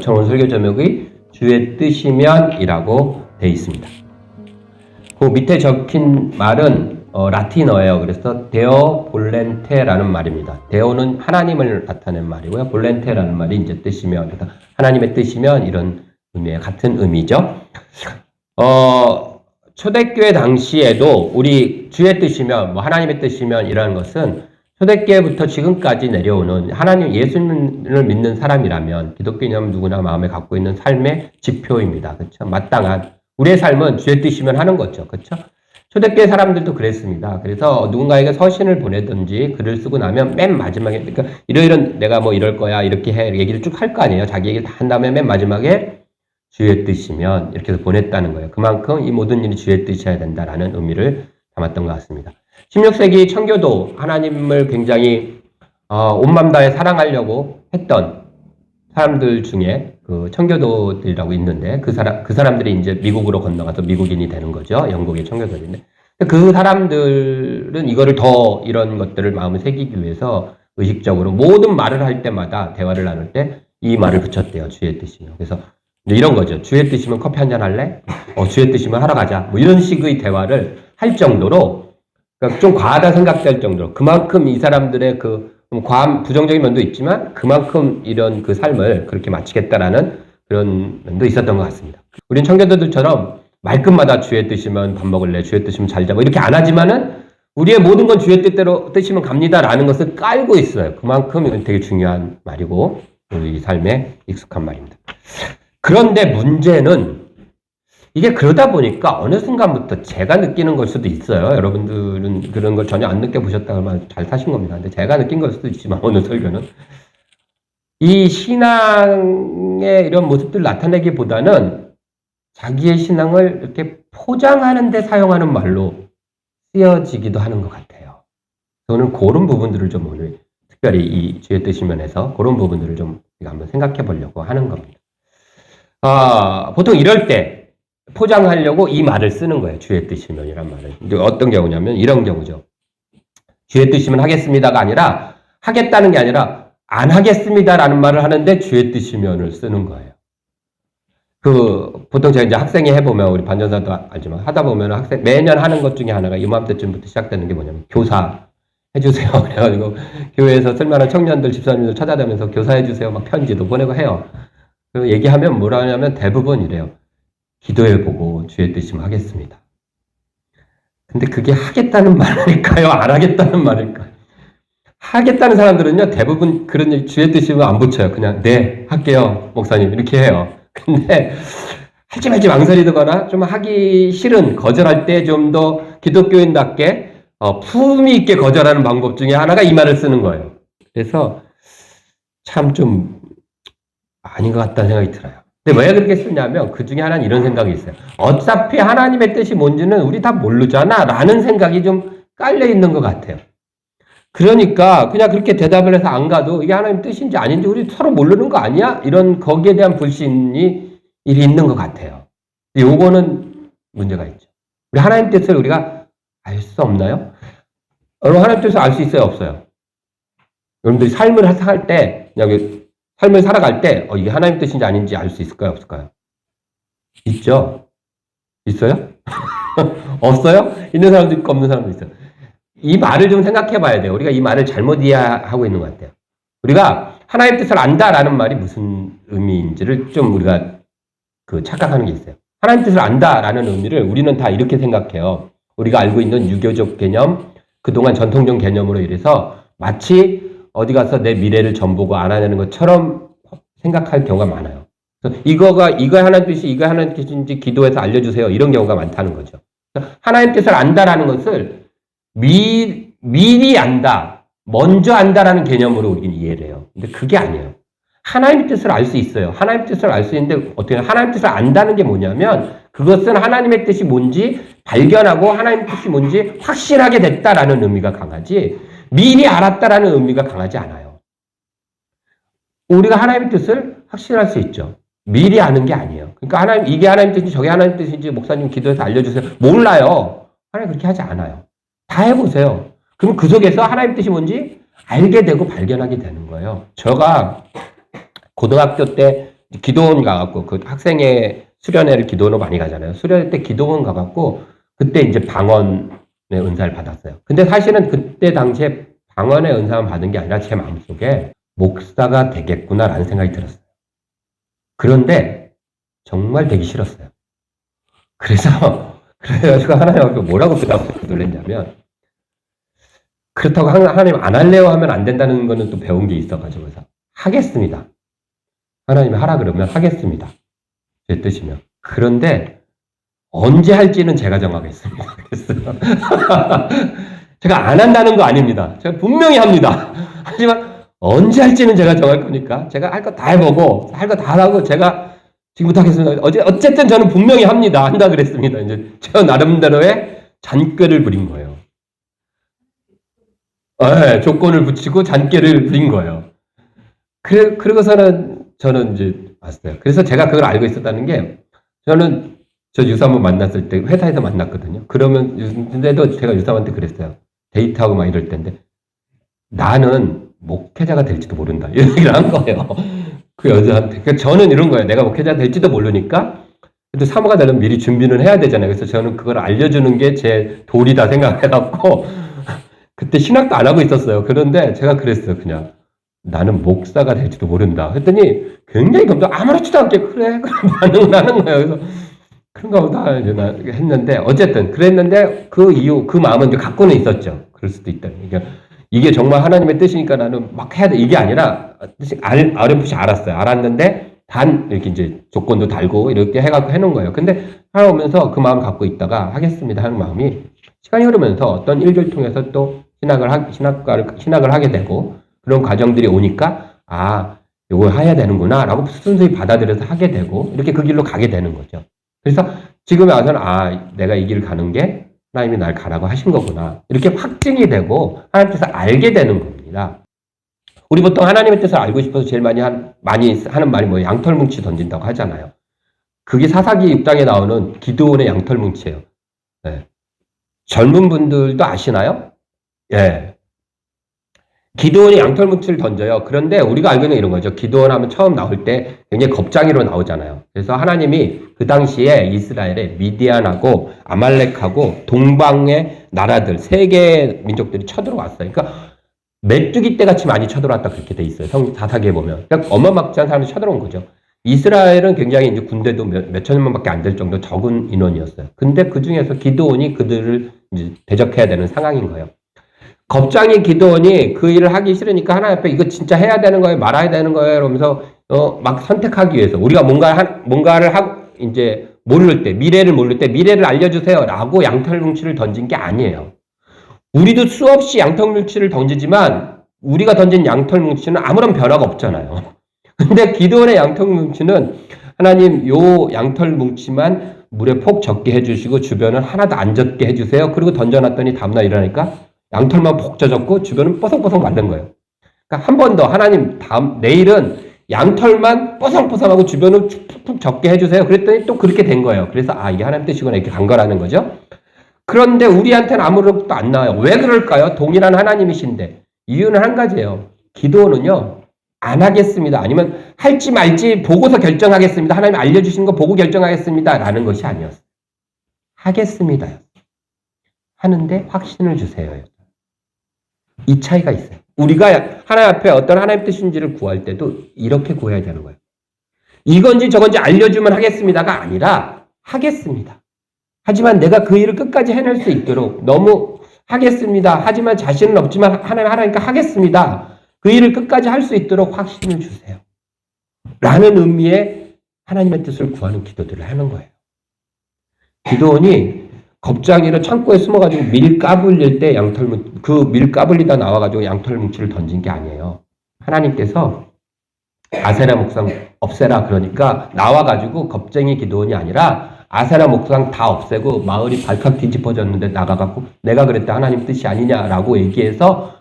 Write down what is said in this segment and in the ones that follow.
저는 설교 제목이 주의 뜻이면이라고 되어 있습니다. 그 밑에 적힌 말은 어, 라틴어예요. 그래서 데어 볼렌테라는 말입니다. 데어는 하나님을 나타낸 말이고요. 볼렌테라는 말이 이제 뜻이면 그래서 하나님의 뜻이면 이런 의미의 같은 의미죠. 어, 초대교회 당시에도 우리 주의 뜻이면 뭐 하나님의 뜻이면 이라는 것은 초대교회부터 지금까지 내려오는 하나님 예수님을 믿는 사람이라면 기독교인이라면 누구나 마음에 갖고 있는 삶의 지표입니다. 그렇죠? 마땅한 우리의 삶은 주의 뜻이면 하는 거죠. 그렇죠? 초대교회 사람들도 그랬습니다. 그래서 누군가에게 서신을 보내든지 글을 쓰고 나면 맨 마지막에 그러니까 이러이런 내가 뭐 이럴 거야 이렇게 해 얘기를 쭉 할 거 아니에요. 자기 얘기를 다 한 다음에 맨 마지막에 주의 뜻이면 이렇게 해서 보냈다는 거예요. 그만큼 이 모든 일이 주의 뜻이어야 된다라는 의미를 담았던 것 같습니다. 16세기 청교도 하나님을 굉장히 어, 온맘 다해 사랑하려고 했던 사람들 중에 그 청교도들이라고 있는데 그 사람 그 사람들이 이제 미국으로 건너가서 미국인이 되는 거죠. 영국의 청교도인데 그 사람들은 이거를 더 이런 것들을 마음에 새기기 위해서 의식적으로 모든 말을 할 때마다 대화를 나눌 때 이 말을 붙였대요. 주의 뜻이요. 그래서 이런 거죠. 주의 뜻이면 커피 한 잔 할래? 어, 주의 뜻이면 하러 가자. 뭐 이런 식의 대화를 할 정도로 그러니까 좀 과하다 생각될 정도로 그만큼 이 사람들의 그 과한 부정적인 면도 있지만 그만큼 이런 그 삶을 그렇게 마치겠다라는 그런 면도 있었던 것 같습니다. 우린 청교도들처럼 말끝마다 주의 뜻이면 밥 먹을래, 주의 뜻이면 잘 자고 이렇게 안 하지만은 우리의 모든 건 주의 뜻대로 뜻이면 갑니다라는 것을 깔고 있어요. 그만큼 이건 되게 중요한 말이고 우리 삶에 익숙한 말입니다. 그런데 문제는 이게 그러다 보니까 어느 순간부터 제가 느끼는 걸 수도 있어요. 여러분들은 그런 걸 전혀 안 느껴보셨다 그러면 잘 사신 겁니다. 근데 제가 느낀 걸 수도 있지만 어느 설교는 이 신앙의 이런 모습들을 나타내기보다는 자기의 신앙을 이렇게 포장하는 데 사용하는 말로 쓰여지기도 하는 것 같아요. 저는 그런 부분들을 좀 오늘 특별히 이 주의 뜻이면에서 그런 부분들을 좀 한번 생각해 보려고 하는 겁니다. 아, 보통 이럴 때 포장하려고 이 말을 쓰는 거예요. 주의 뜻이면이란 말을. 근데 어떤 경우냐면 이런 경우죠. 주의 뜻이면 하겠습니다가 아니라 하겠다는 게 아니라 안 하겠습니다라는 말을 하는데 주의 뜻이면을 쓰는 거예요. 그 보통 제가 이제 학생이 해보면 우리 반전사도 알지만 하다 보면 학생 매년 하는 것 중에 하나가 이맘때쯤부터 시작되는 게 뭐냐면 교사 해주세요. 그래가지고 교회에서 쓸만한 청년들 집사님들 찾아다니면서 교사 해주세요. 막 편지도 보내고 해요. 그 얘기하면 뭐라 하냐면 대부분 이래요. 기도해보고 주의 뜻이면 하겠습니다. 근데 그게 하겠다는 말일까요? 안 하겠다는 말일까요? 하겠다는 사람들은요, 대부분 그런 얘기 주의 뜻이면 안 붙여요. 그냥, 네, 할게요. 목사님. 이렇게 해요. 근데, 할지 말지 망설이거나 좀 하기 싫은, 거절할 때 좀 더 기독교인답게, 어, 품위 있게 거절하는 방법 중에 하나가 이 말을 쓰는 거예요. 그래서, 참 좀, 아닌 것 같다는 생각이 들어요. 근데 왜 그렇게 쓰냐면 그 중에 하나는 이런 생각이 있어요. 어차피 하나님의 뜻이 뭔지는 우리 다 모르잖아. 라는 생각이 좀 깔려 있는 것 같아요. 그러니까 그냥 그렇게 대답을 해서 안 가도 이게 하나님 뜻인지 아닌지 우리 서로 모르는 거 아니야? 이런 거기에 대한 불신이 있는 것 같아요. 요거는 문제가 있죠. 우리 하나님 뜻을 우리가 알 수 없나요? 여러분 하나님 뜻을 알 수 있어요? 없어요? 여러분들이 삶을 살 때, 그냥 삶을 살아갈 때, 어, 이게 하나님 뜻인지 아닌지 알 수 있을까요? 없을까요? 있죠? 있어요? 없어요? 있는 사람도 있고 없는 사람도 있어요. 이 말을 좀 생각해 봐야 돼요. 우리가 이 말을 잘못 이해하고 있는 것 같아요. 우리가 하나님 뜻을 안다라는 말이 무슨 의미인지를 좀 우리가 그 착각하는 게 있어요. 하나님 뜻을 안다라는 의미를 우리는 다 이렇게 생각해요. 우리가 알고 있는 유교적 개념, 그동안 전통적 개념으로 인해서 마치 어디 가서 내 미래를 전보고 알아내는 것처럼 생각할 경우가 많아요. 이거가 이거 하나님 뜻이 이거 하나님 뜻인지 기도해서 알려주세요. 이런 경우가 많다는 거죠. 하나님 뜻을 안다라는 것을 미, 미리 안다, 먼저 안다라는 개념으로 우리는 이해를 해요. 근데 그게 아니에요. 하나님의 뜻을 알 수 있어요. 하나님의 뜻을 알 수 있는데 어떻게 하나님의 뜻을 안다는 게 뭐냐면 그것은 하나님의 뜻이 뭔지 발견하고 하나님의 뜻이 뭔지 확실하게 됐다라는 의미가 강하지 미리 알았다라는 의미가 강하지 않아요. 우리가 하나님의 뜻을 확실할 수 있죠. 미리 아는 게 아니에요. 그러니까 하나님 이게 하나님 뜻인지 저게 하나님 뜻인지 목사님 기도해서 알려주세요. 몰라요. 하나님 그렇게 하지 않아요. 다 해보세요. 그럼 그 속에서 하나님 뜻이 뭔지 알게 되고 발견하게 되는 거예요. 제가 고등학교 때 기도원 가갖고 그 학생회 수련회를 기도원으로 많이 가잖아요. 수련회 때 기도원 가갖고 그때 이제 방언 의 은사를 받았어요. 근데 사실은 그때 당시에 방언의 은사만 받은 게 아니라 제 마음속에 목사가 되겠구나라는 생각이 들었어요. 그런데 정말 되기 싫었어요. 그래서 그래가지고 하나님 앞에 뭐라고 그다음부터 놀랬냐면 그렇다고 하- 하나님 안 할래요 하면 안 된다는 거는 또 배운 게 있어가지고 그래서 하겠습니다. 하나님이 하라 그러면 하겠습니다. 제 뜻이면. 그런데 언제 할지는 제가 정하겠습니다. 그랬어요. 제가 안 한다는 거 아닙니다. 제가 분명히 합니다. 하지만 언제 할지는 제가 정할 거니까 제가 할 거 다 해보고 할 거 다 하고 제가 지금부터 하겠습니다. 어제 어쨌든 저는 분명히 합니다. 한다 그랬습니다. 이제 저 나름대로의 잔꾀를 부린 거예요. 네, 조건을 붙이고 잔꾀를 부린 거예요. 그래, 그러고서는 저는 이제 왔어요. 그래서 제가 그걸 알고 있었다는 게 저는 저 유사모 만났을 때 회사에서 만났거든요. 그러면 유- 근데도 제가 유사모한테 그랬어요. 데이트하고 막 이럴 때인데 나는 목회자가 될지도 모른다. 이런 얘기를 한 거예요. 그 여자한테. 그러니까 저는 이런 거예요. 내가 목회자 될지도 모르니까 그래도 사모가 되면 미리 준비는 해야 되잖아요. 그래서 저는 그걸 알려주는 게 제 도리다 생각해갖고 그때 신학도 안 하고 있었어요. 그런데 제가 그랬어요. 그냥 나는 목사가 될지도 모른다. 했더니 굉장히 검도 아무렇지도 않게 그래 그런 반응을 하는 거예요. 그래서 그런가 보다 했는데 어쨌든 그랬는데 그 이유 그 마음은 이제 갖고는 있었죠. 그럴 수도 있다. 이게 이게 정말 하나님의 뜻이니까 나는 막 해야 돼 이게 아니라 뜻이 알, 어렴풋이 알았어요. 알았는데 단 이렇게 이제 조건도 달고 이렇게 해갖고 해놓은 거예요. 근데 하오면서 그 마음 갖고 있다가 하겠습니다 하는 마음이 시간이 흐르면서 어떤 일들 통해서 또 신학을 하, 신학과를 신학을 하게 되고 그런 과정들이 오니까 아 이거 해야 되는구나라고 순수히 받아들여서 하게 되고 이렇게 그 길로 가게 되는 거죠. 그래서 지금에 와서는 아 내가 이 길 가는 게 하나님이 날 가라고 하신 거구나 이렇게 확증이 되고 하나님 뜻을 알게 되는 겁니다. 우리 보통 하나님의 뜻을 알고 싶어서 제일 많이 한, 많이 하는 말이 뭐 양털뭉치 던진다고 하잖아요. 그게 사사기 6장에 나오는 기도원의 양털뭉치예요. 네. 젊은 분들도 아시나요? 예. 기도원이 양털뭉치를 던져요. 그런데 우리가 알고 있는 이런 거죠. 기도원 하면 처음 나올 때 굉장히 겁장이로 나오잖아요. 그래서 하나님이 그 당시에 이스라엘에 미디안하고 아말렉하고 동방의 나라들, 세 개의 민족들이 쳐들어왔어요. 그러니까 메뚜기 때 같이 많이 쳐들어왔다 그렇게 돼 있어요. 성 사사기에 보면. 그러니까 어마막지한 사람이 쳐들어온 거죠. 이스라엘은 굉장히 이제 군대도 몇, 몇 천 명밖에 안 될 정도 적은 인원이었어요. 근데 그 중에서 기도원이 그들을 대적해야 되는 상황인 거예요. 겁장이 기도원이 그 일을 하기 싫으니까 하나님 앞에 이거 진짜 해야 되는 거예요, 말아야 되는 거예요, 이러면서 어, 막 선택하기 위해서 우리가 뭔가 한, 뭔가를 하고 이제 모를 때 미래를 모를 때 미래를 알려주세요라고 양털뭉치를 던진 게 아니에요. 우리도 수없이 양털뭉치를 던지지만 우리가 던진 양털뭉치는 아무런 변화가 없잖아요. 근데 기도원의 양털뭉치는 하나님 요 양털뭉치만 물에 폭 젖게 해주시고 주변은 하나도 안 젖게 해주세요. 그리고 던져놨더니 다음날 일어나니까 양털만 폭 젖었고 주변은 뽀송뽀송 마른 거예요. 그러니까 한 번 더 하나님 다음 내일은 양털만 뽀송뽀송하고 주변을 푹푹 젖게 해주세요. 그랬더니 또 그렇게 된 거예요. 그래서 아 이게 하나님 뜻이구나 이렇게 간 거라는 거죠. 그런데 우리한테는 아무것도 안 나와요. 왜 그럴까요? 동일한 하나님이신데 이유는 한 가지예요. 기도는요 안 하겠습니다. 아니면 할지 말지 보고서 결정하겠습니다. 하나님 알려주시는 거 보고 결정하겠습니다. 라는 것이 아니었어요. 하겠습니다. 하는데 확신을 주세요. 이 차이가 있어요. 우리가 하나님 앞에 어떤 하나님 뜻인지를 구할 때도 이렇게 구해야 되는 거예요. 이건지 저건지 알려주면 하겠습니다가 아니라 하겠습니다. 하지만 내가 그 일을 끝까지 해낼 수 있도록 너무 하겠습니다. 하지만 자신은 없지만 하나님 하나니까 하겠습니다. 그 일을 끝까지 할 수 있도록 확신을 주세요. 라는 의미의 하나님의 뜻을 구하는 기도들을 하는 거예요. 기도원이 겁장이로 창고에 숨어가지고 밀 까불릴 때 양털뭉, 그밀 까불리다 나와가지고 양털 뭉치를 던진 게 아니에요. 하나님께서 아세라 목상 없애라 그러니까 나와가지고 겁쟁이 기도원이 아니라 아세라 목상 다 없애고 마을이 발칵 뒤집어졌는데 나가갖고 내가 그랬다 하나님 뜻이 아니냐라고 얘기해서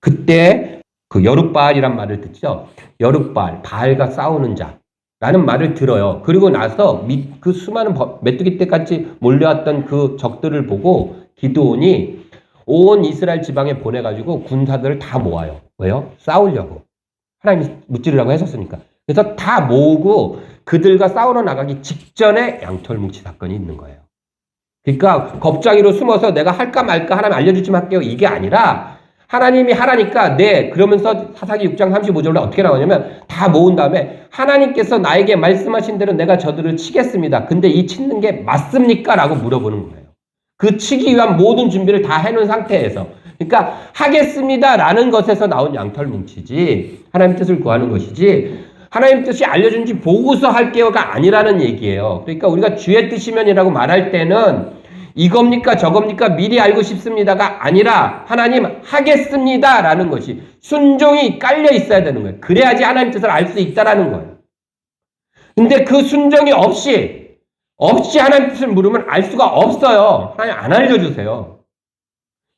그때 그 여룻바알이란 말을 듣죠. 여룻바알, 바알과 싸우는 자. 라는 말을 들어요. 그리고 나서 미- 그 수많은 버- 메뚜기 때까지 몰려왔던 그 적들을 보고 기도온이 온 이스라엘 지방에 보내가지고 군사들을 다 모아요. 왜요? 싸우려고. 하나님이 무찌르라고 하셨으니까. 그래서 다 모으고 그들과 싸우러 나가기 직전에 양털뭉치 사건이 있는 거예요. 그러니까 겁장이로 숨어서 내가 할까 말까 하나님 알려주지만 할게요. 이게 아니라 하나님이 하라니까 네 그러면서 사사기 6장 35절로 어떻게 나오냐면 다 모은 다음에 하나님께서 나에게 말씀하신 대로 내가 저들을 치겠습니다. 근데 이 치는 게 맞습니까? 라고 물어보는 거예요. 그 치기 위한 모든 준비를 다 해놓은 상태에서 그러니까 하겠습니다라는 것에서 나온 양털 뭉치지 하나님 뜻을 구하는 것이지 하나님 뜻이 알려준지 보고서 할게요가 아니라는 얘기예요. 그러니까 우리가 주의 뜻이면이라고 말할 때는 이겁니까 저겁니까 미리 알고 싶습니다가 아니라 하나님 하겠습니다라는 것이 순종이 깔려 있어야 되는 거예요. 그래야지 하나님 뜻을 알 수 있다라는 거예요. 근데 그 순종이 없이 없이 하나님 뜻을 물으면 알 수가 없어요. 하나님 안 알려주세요.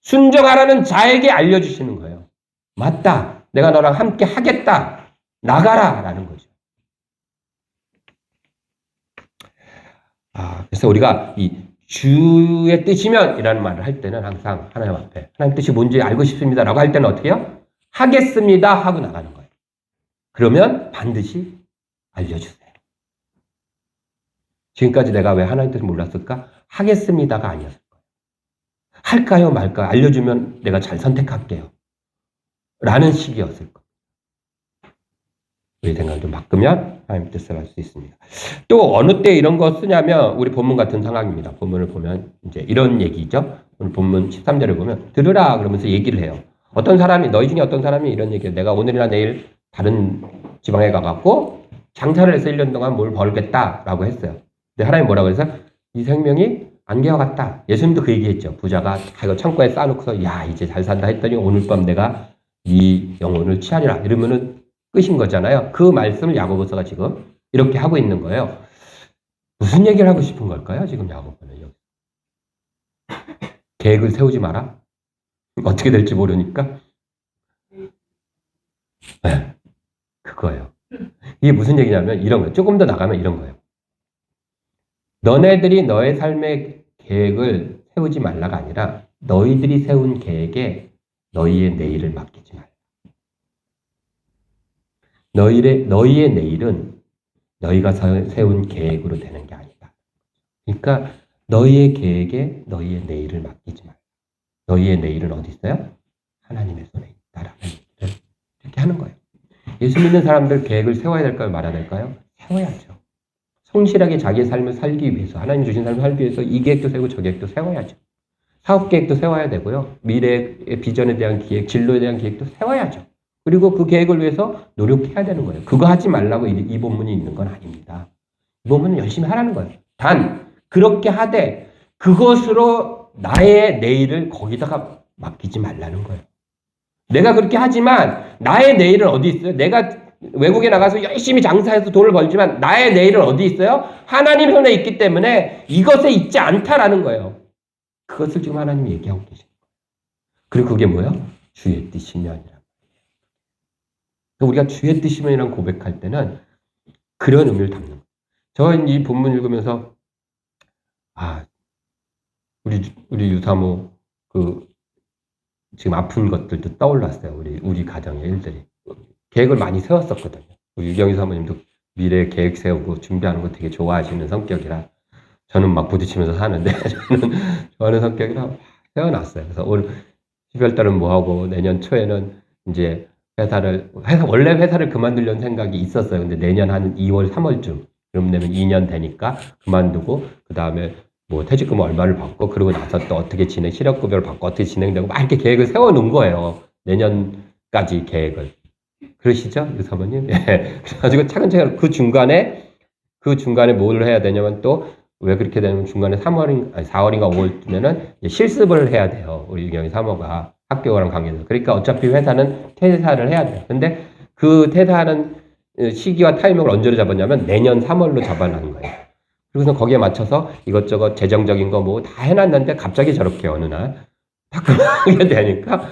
순종하라는 자에게 알려주시는 거예요. 맞다. 내가 너랑 함께 하겠다. 나가라. 라는 거죠. 아, 그래서 우리가 이 주의 뜻이면 이라는 말을 할 때는 항상 하나님 앞에 하나님 뜻이 뭔지 알고 싶습니다. 라고 할 때는 어떻게 해요? 하겠습니다. 하고 나가는 거예요. 그러면 반드시 알려주세요. 지금까지 내가 왜 하나님 뜻을 몰랐을까? 하겠습니다가 아니었을 거예요. 할까요, 말까요? 알려주면 내가 잘 선택할게요. 라는 식이었을 거예요. 우리 생각을 좀 바꾸면 하나님 뜻을 알 수 있습니다. 또 어느 때 이런 거 쓰냐면 우리 본문 같은 상황입니다. 본문을 보면 이제 이런 얘기죠. 오늘 본문 13절을 보면 들으라 그러면서 얘기를 해요. 어떤 사람이 너희 중에 어떤 사람이 이런 얘기를 내가 오늘이나 내일 다른 지방에 가갖고 장사를 해서 1년 동안 뭘 벌겠다라고 했어요. 근데 하나님 뭐라고 해서 이 생명이 안개와 같다. 예수님도 그 얘기했죠. 부자가 이거 창고에 쌓아놓고서 야 이제 잘 산다 했더니 오늘 밤 내가 이 영혼을 취하리라 이러면은 끝인 거잖아요. 그 말씀을 야고보서가 지금 이렇게 하고 있는 거예요. 무슨 얘기를 하고 싶은 걸까요? 지금 야고보는 여기 계획을 세우지 마라. 어떻게 될지 모르니까. 네, 그거예요. 이게 무슨 얘기냐면 이런 거예요. 조금 더 나가면 이런 거예요. 너네들이 너의 삶의 계획을 세우지 말라가 아니라 너희들이 세운 계획에 너희의 내일을 맡기지 말라. 너희의, 너희의 내일은 너희가 세운 계획으로 되는 게 아니다. 그러니까 너희의 계획에 너희의 내일을 맡기지 말라. 너희의 내일은 어디 있어요? 하나님의 손에 있다라는 얘기를 이렇게 하는 거예요. 예수 믿는 사람들 계획을 세워야 될까요? 말아야 될까요? 세워야죠. 성실하게 자기의 삶을 살기 위해서, 하나님 주신 삶을 살기 위해서 이 계획도 세우고 저 계획도 세워야죠. 사업 계획도 세워야 되고요. 미래의 비전에 대한 계획, 진로에 대한 계획도 세워야죠. 그리고 그 계획을 위해서 노력해야 되는 거예요. 그거 하지 말라고 이, 이 본문이 있는 건 아닙니다. 이 본문은 열심히 하라는 거예요. 단, 그렇게 하되 그것으로 나의 내일을 거기다가 맡기지 말라는 거예요. 내가 그렇게 하지만 나의 내일은 어디 있어요? 내가 외국에 나가서 열심히 장사해서 돈을 벌지만 나의 내일은 어디 있어요? 하나님 손에 있기 때문에 이것에 있지 않다라는 거예요. 그것을 지금 하나님이 얘기하고 거예요. 그리고 그게 뭐예요? 주의 뜻이면이라. 우리가 주의 뜻이면이란 고백할 때는 그런 의미를 담는 거예요. 저는 이 본문 읽으면서 아 우리 우리 유사모 그 지금 아픈 것들도 떠올랐어요. 우리 우리 가정의 일들이 계획을 많이 세웠었거든요. 우리 유경희 사모님도 미래 계획 세우고 준비하는 거 되게 좋아하시는 성격이라 저는 막 부딪히면서 사는데 저는 좋아하는 성격이라 세워놨어요. 그래서 올 12월 달은 뭐 하고 내년 초에는 이제 회사를 회사 원래 회사를 그만두려는 생각이 있었어요. 근데 내년 한 2월 3월쯤 그럼 되면 2년 되니까 그만두고 그 다음에 뭐 퇴직금 얼마를 받고 그러고 나서 또 어떻게 진행 실업급여를 받고 어떻게 진행되고 막 이렇게 계획을 세워놓은 거예요. 내년까지 계획을 그러시죠, 유 사모님? 예. 그래가지고 차근차근 그 중간에 그 중간에 뭘 해야 되냐면 또 왜 그렇게 되냐면 중간에 3월인 아니 4월인가 5월쯤에는 실습을 해야 돼요. 우리 유경이 사모가 학교랑 관계에서. 그러니까 어차피 회사는 퇴사를 해야 돼요. 근데 그 퇴사하는 시기와 타이밍을 언제로 잡았냐면 내년 3월로 잡아놓은 거예요. 그래서 거기에 맞춰서 이것저것 재정적인 거 뭐 다 해놨는데 갑자기 저렇게 어느 날 바꾸게 되니까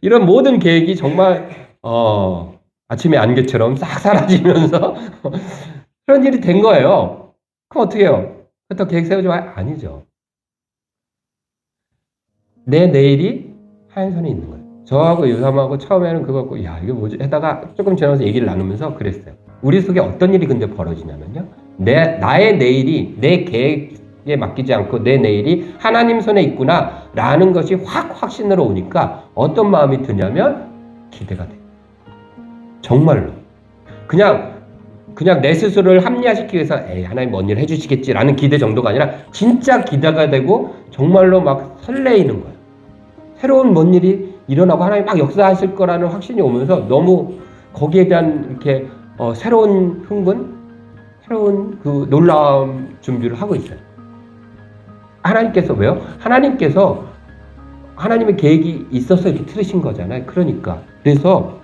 이런 모든 계획이 정말 어 아침에 안개처럼 싹 사라지면서 그런 일이 된 거예요. 그럼 어떻게 해요? 그렇다고 계획 세우지 마 아니죠. 내 내일이 하얀 선에 있는 거예요. 저하고 유삼하고 처음에는 그거 갖고 야 이게 뭐지? 하다가 조금 지나면서 얘기를 나누면서 그랬어요. 우리 속에 어떤 일이 근데 벌어지냐면요. 내, 나의 내일이 내 계획에 맡기지 않고 내 내일이 하나님 손에 있구나 라는 것이 확 확신으로 오니까 어떤 마음이 드냐면 기대가 돼요. 정말로. 그냥 그냥 내 스스로를 합리화시키기 위해서 에이 하나님 뭔 일 해주시겠지라는 기대 정도가 아니라 진짜 기대가 되고 정말로 막 설레이는 거예요. 새로운 뭔 일이 일어나고 하나님 막 역사하실 거라는 확신이 오면서 너무 거기에 대한 이렇게 어, 새로운 흥분, 새로운 그 놀라움 준비를 하고 있어요. 하나님께서 왜요? 하나님께서 하나님의 계획이 있어서 이렇게 틀으신 거잖아요. 그러니까 그래서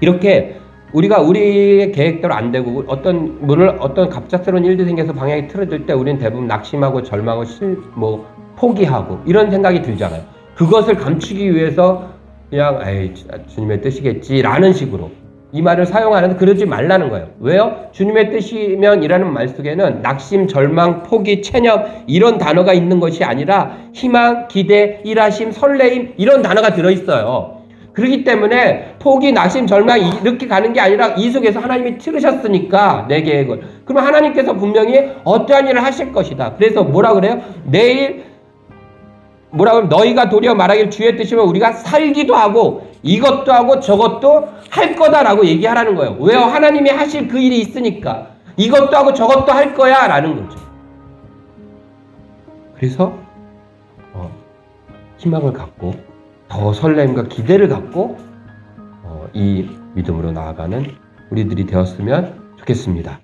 이렇게 우리가 우리의 계획대로 안 되고 어떤 물을 어떤 갑작스러운 일들이 생겨서 방향이 틀어질 때 우리는 대부분 낙심하고 절망하고 실, 뭐 포기하고 이런 생각이 들잖아요. 그것을 감추기 위해서 그냥 에이 주님의 뜻이겠지라는 식으로 이 말을 사용하는데 그러지 말라는 거예요. 왜요? 주님의 뜻이면이라는 말 속에는 낙심, 절망, 포기, 체념 이런 단어가 있는 것이 아니라 희망, 기대, 일하심, 설레임 이런 단어가 들어 있어요. 그렇기 때문에 포기, 낙심, 절망 이렇게 가는 게 아니라 이 속에서 하나님이 틀으셨으니까 내 계획을. 그러면 하나님께서 분명히 어떠한 일을 하실 것이다. 그래서 뭐라 그래요? 내일 뭐라 그러면 너희가 도리어 말하길 주의 뜻이면 우리가 살기도 하고 이것도 하고 저것도 할 거다라고 얘기하라는 거예요. 왜요? 하나님이 하실 그 일이 있으니까 이것도 하고 저것도 할 거야라는 거죠. 그래서 어, 희망을 갖고 더 설렘과 기대를 갖고 어, 이 믿음으로 나아가는 우리들이 되었으면 좋겠습니다.